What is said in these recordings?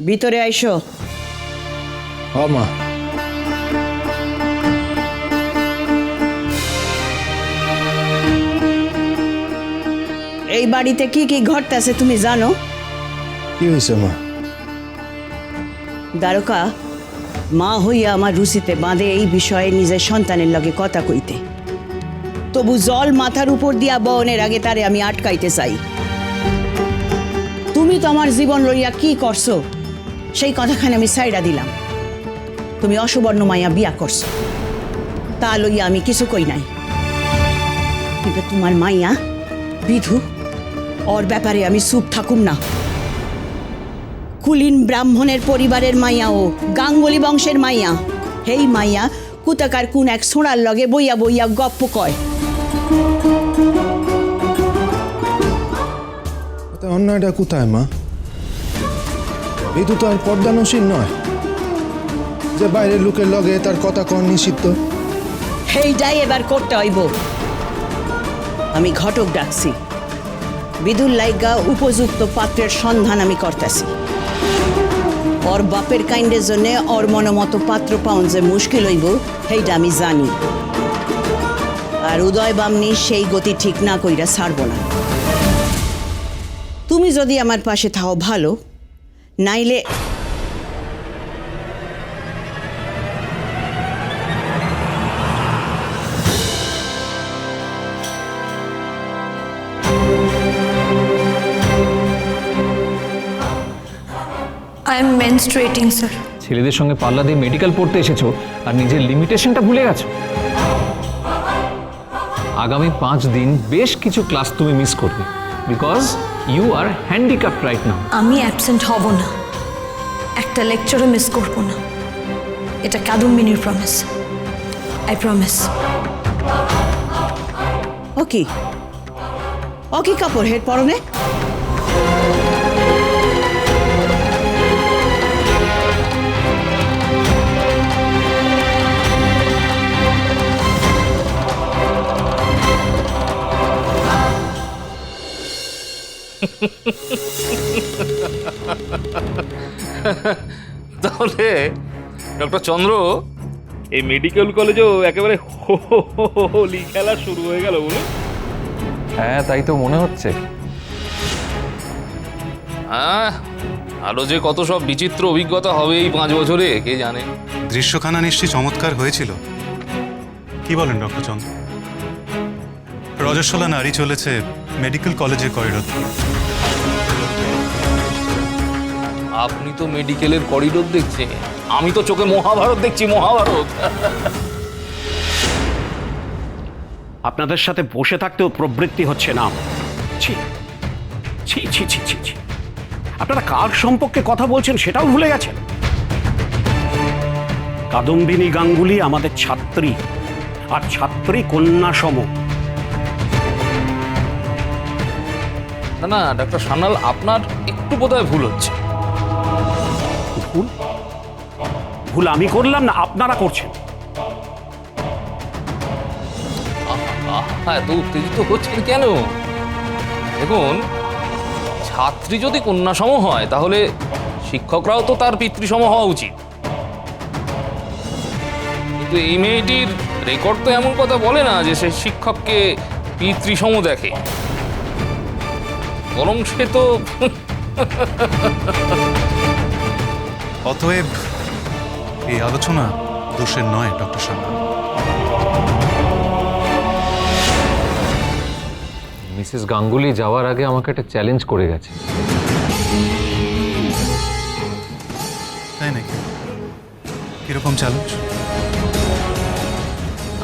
ভিতরে আইসো। মা। এই বাড়িতে কি কি ঘটতেছে তুমি জানো? কি হয়েছে মা? দ্বারকা মা হইয়া আমার রুচিতে বাঁধে এই বিষয়ে নিজের সন্তানের লগে কথা কইতে। তবু জল মাথার উপর দিয়া বহনের আগে তারে আমি আটকাইতে চাই। তুমি তো আমার জীবন লইয়া কি করছ? সেই কথাখানে আমি সাইডা দিলাম। তুমি অসুবর্ণ মাইয়া বিয়া করছ। তা লইয়া আমি কিছু কই নাই। কিন্তু তোমার মাইয়া, বিধু, ওর ব্যাপারে আমি চুপ থাকুম না। কুলীন ব্রাহ্মণের পরিবারের মাইয়া ও গাঙ্গুলি বংশের মাইয়া, হেই মাইয়া, কুতাকার কোন এক সোনার লগে বইয়া বইয়া গপ্প কয়। অন্য অন্যায়টা কোথায়, মা? বিদু তো আর পর্দানসীন নয়। যে বাইরের লোকের লগে তার কথা কন নিষিদ্ধ? হেইটাই এবার করতে হইব। আমি ঘটক ডাকছি। বিদুর লাইগা উপযুক্ত পাত্রের সন্ধান আমি করতেছি। ওর বাপের কাইন্ডের জন্য ওর মনোমতো পাত্র পাউন যে মুশকিল হইব, সেইটা আমি জানি। আর উদয় বামনি সেই গতি ঠিক না কইরা ছাড়ব না। তুমি যদি আমার পাশে থাও ভালো নাইলে আই এম মেনস্ট্রেটিং স্যার ছেলেদের সঙ্গে পাল্লা দিয়ে মেডিকেল পড়তে এসেছ আর নিজের লিমিটেশনটা ভুলে গেছো? আগামী পাঁচ দিন বেশ কিছু ক্লাস তুমি মিস করবে। Because you are handicap right now আমি অ্যাবসেন্ট হব না। একটা লেকচারও মিস করব না। এটা কাদম্বিনীর promise I promise okay okay কাপড় হেড পরনে। তাহলে, ডক্টর চন্দ্র, এই মেডিকেল কলেজেও একেবারে হোলি খেলা শুরু হয়ে গেল বলুন হ্যাঁ তাই তো মনে হচ্ছে হ্যাঁ আরও যে কত সব বিচিত্র অভিজ্ঞতা হবে এই পাঁচ বছরে কে জানে দৃশ্যখানা নিশ্চয়ই চমৎকার হয়েছিল কি বলেন ডক্টর চন্দ্র রজস্বলা নারী চলেছে মেডিকেল কলেজের করিডোর আপনি তো মেডিকেলের করিডোর দেখছেন। আমি তো চোখে মহাভারত দেখছি মহাভারত। আপনাদের সাথে বসে থাকতেও প্রবৃত্তি হচ্ছে না। ছি ছি ছি ছি ছি ছি। আপনারা কার সম্পর্কে কথা বলছেন সেটাও ভুলে গেছেন? কাদম্বিনী গাঙ্গুলি আমাদের ছাত্রী আর ছাত্রী কন্যা সম না না ডক্টর সান্যাল আপনার একটু বোধহয় ভুল হচ্ছে। ভুল ভুল আমি করলাম না আপনারা করছেন। হ্যাঁ তো উত্তেজিত হচ্ছেন কেন? দেখুন, ছাত্রী যদি কন্যাসম হয়, তাহলে শিক্ষকরাও তো তার পিতৃসম হওয়া উচিত। কিন্তু এই মেয়েটির রেকর্ড তো এমন কথা বলে না যে সে শিক্ষককে পিতৃসম দেখে। বরং সে তো অতএব এই আলোচনা দোষের নয় ডক্টর সান্যাল মিসেস গাঙ্গুলি যাওয়ার আগে আমাকে একটা চ্যালেঞ্জ করে গেছে। তাই নাকি? কীরকম চ্যালেঞ্জ?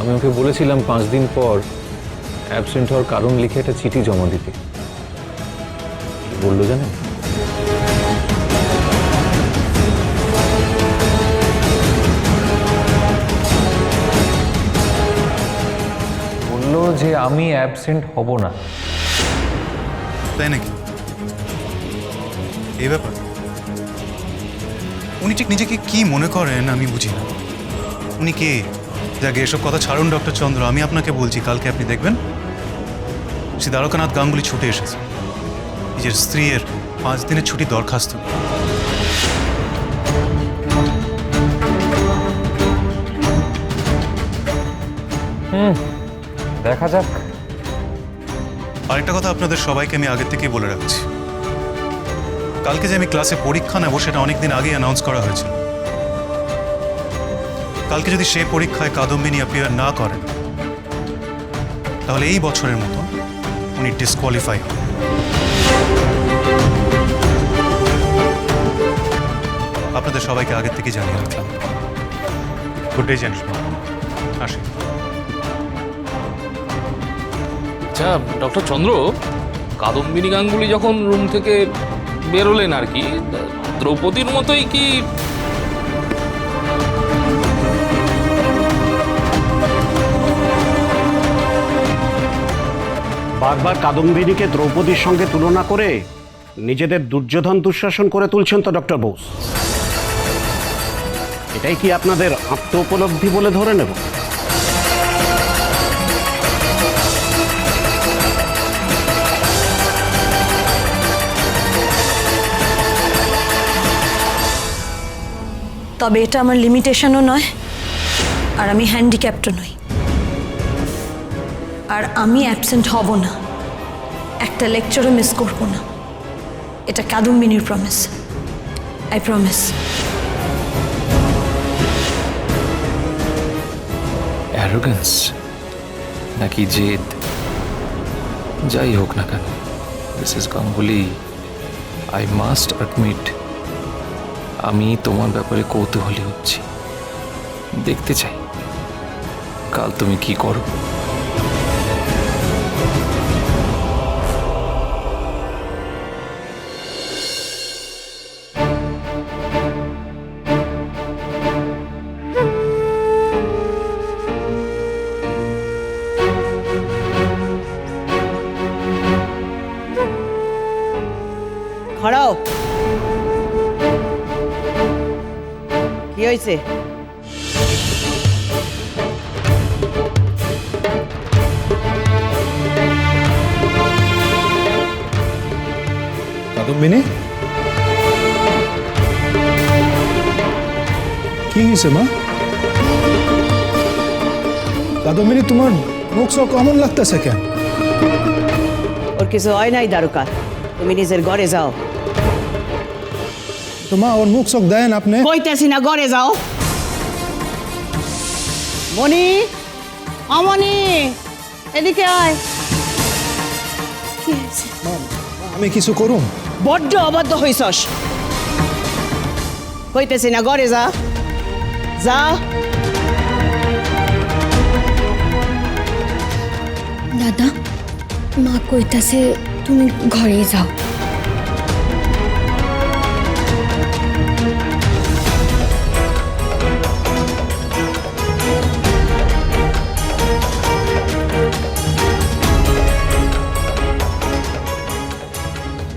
আমি ওকে বলেছিলাম পাঁচ দিন পর অ্যাবসেন্ট হওয়ার কারণ লিখে একটা চিঠি জমা দিতে। বলল জানেন? যে আমি অ্যাবসেন্ট হব না। তাই নাকি? এই ব্যাপার? উনি ঠিক নিজেকে কি মনে করেন আমি বুঝি না। উনি কে? যাকে এসব কথা ছাড়ুন ডক্টর চন্দ্র। আমি আপনাকে বলছি কালকে আপনি দেখবেন? শ্রী দ্বারকানাথ গাঙ্গুলি ছুটে এসেছে। নিজের স্ত্রীর পাঁচ দিনের ছুটি দরখাস্ত। হুম। দেখা যাক। আরেকটা কথা আপনাদের সবাইকে আমি আগের থেকেই বলে রাখছি। কালকে যে আমি ক্লাসে পরীক্ষা নেব, সেটা অনেকদিন আগেই অ্যানাউন্স করা হয়েছিল। কালকে যদি সেই পরীক্ষায় কাদম্বিনী অ্যাপিয়ার না করেন, তাহলে এই বছরের মতো উনি ডিসকোয়ালিফাই হন। আপনাদের সবাইকে আগের থেকে জানিয়ে রাখলাম। গুড ডে জেন্টলম্যান আসি আচ্ছা ডক্টর চন্দ্র, কাদম্বিনী গাঙ্গুলি যখন রুম থেকে বেরোলেন আর কি, দ্রৌপদীর মতোই কি? বারবার কাদম্বিনীকে দ্রৌপদীর সঙ্গে তুলনা করে নিজেদের দুর্যোধন দুঃশাসন করে তুলছেন তো ডক্টর বোস। এটাই কি আপনাদের আত্ম উপলব্ধি বলে ধরে নেব? তবে এটা আমার লিমিটেশনও নয়, আর আমি হ্যান্ডিক্যাপ্টও নই। আর আমি অ্যাবসেন্ট হব না। একটা লেকচারও মিস করব না। এটা কাদম্বিনীর প্রমিস আই প্রমিস অ্যারোগেন্স নাকি জেদ? যাই হোক না কেন Mrs Ganguly I must admit আমি তোমার ব্যাপারে কৌতূহলী হচ্ছি। দেখতে চাই কাল তুমি কি করো। খড়াও। কি হয়েছে কাদম্বিনী কি হয়েছে মা কাদম্বিনী তোমার মুখ সব কেমন লাগতেছে কেন ওর কিছু হয় নাই দারুকা তুমি নিজের ঘরে যাও তো মা ওর মুখ সব দেন আপনি। কইতেছি না ঘরে যাও। মনি অমনি এদিকে আয়। আমি কিছু করুম? বড্ড অবাধ্য হইছস। কইতেছি না ঘরে যা। যা। দাদা মা কইতাছে তুমি ঘরে যাও।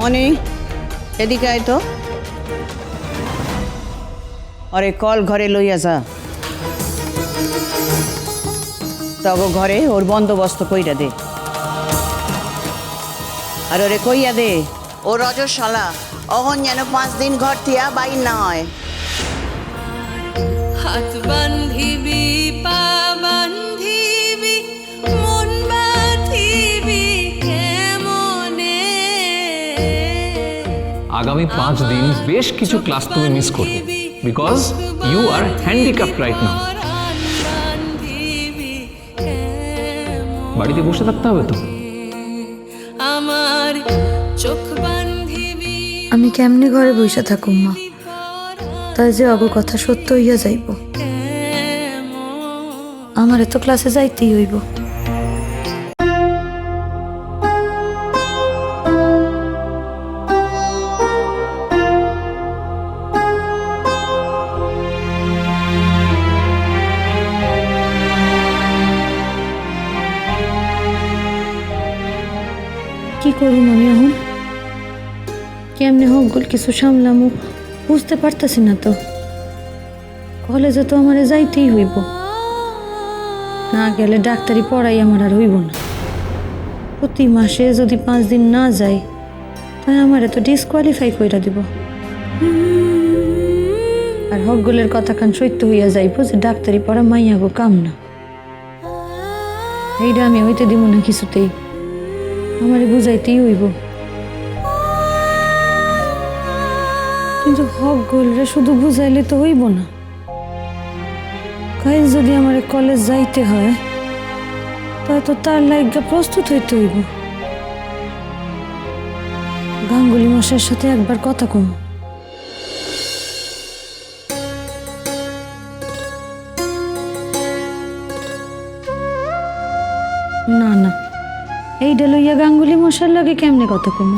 মনি এদিকে আয় তো। আরে কল ঘরে লইয়া যা তগো ঘরে ওর বন্দোবস্ত কইরা দে। আর ওরে কইয়া দে, ও রজশালা, অহন যেন পাঁচ দিন ঘর থিয়া বাইর না হয়। হাত বান্ধিবি, পা বান্ধিবি আগামী পাঁচ দিন বেশ কিছু ক্লাস তুমি মিস করবে। Because you are handicapped right now বাড়িতে বসে থাকতে হবে তো? আমার চোখ আমি কেমনে ঘরে বসে থাকুম, মা? তাই যে অগ কথা সত্য হইয়া যাইব। আমার এত ক্লাসে যাইতেই হইব। কেমনে হোক গোল কিছু সামলামু, বুঝতে পারতেছি না তো। কলেজে তো আমারে যাইতেই হইব। না গেলে ডাক্তারি পড়াই আমার আর হইব না। প্রতি মাসে যদি পাঁচ দিন না যাই তাই আমারে তো ডিসকোয়ালিফাই কইরা দিব। আর হকগুলের কথা কান সত্য হইয়া যাইব যে ডাক্তারি পড়া মাইয়াগো কাম না। এইটা আমি হইতে দিব না কিছুতেই। আমারে বুঝাইতেই হইব। কিন্তু হক গোলরে শুধু বুঝাইলে তো হইব না। কাল যদি আমার কলেজ যাইতে হয় তা তো তার লাইগা প্রস্তুত হইতে হইব। গাঙ্গুলি মশার সাথে একবার কথা কম। না না এইটা লইয়া গাঙ্গুলি মশার লাগে কেমনে কথা কম?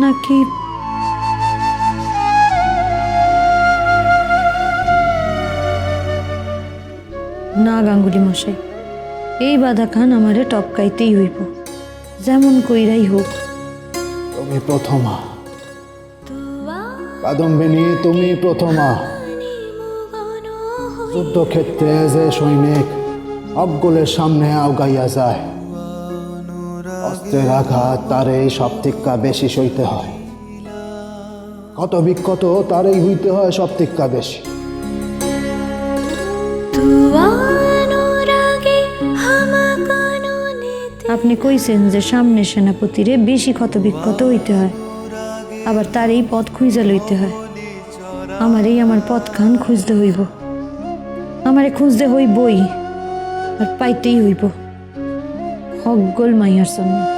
নাকি না গাঙ্গুলি মশাই, এই বাধা খান আমারে টপকাইতেই হইব। যেমন কইরাই হোক। তুমি প্রথমা। কাদম্বিনী, তুমি প্রথমা। যুদ্ধক্ষেত্রে যে সৈনিক অজ্ঞলের সামনে আগাইয়া যায়, অস্ত্রের আঘাত তারই সব থেকে বেশি সইতে হয়। কত বিক্ষত তারই হইতে হয় থেকে বেশি। আপনি কইছেন যে সামনে সেনাপতিরে বেশি ক্ষত বিক্ষত হইতে হয়। আবার তার এই পথ খুঁজা লইতে হয়। আমার এই আমার পথ খান খুঁজতে হইব। আমারে খুঁজতে হইবই, আর পাইতেই হইব। হক গোল মাইয়ার জন্য।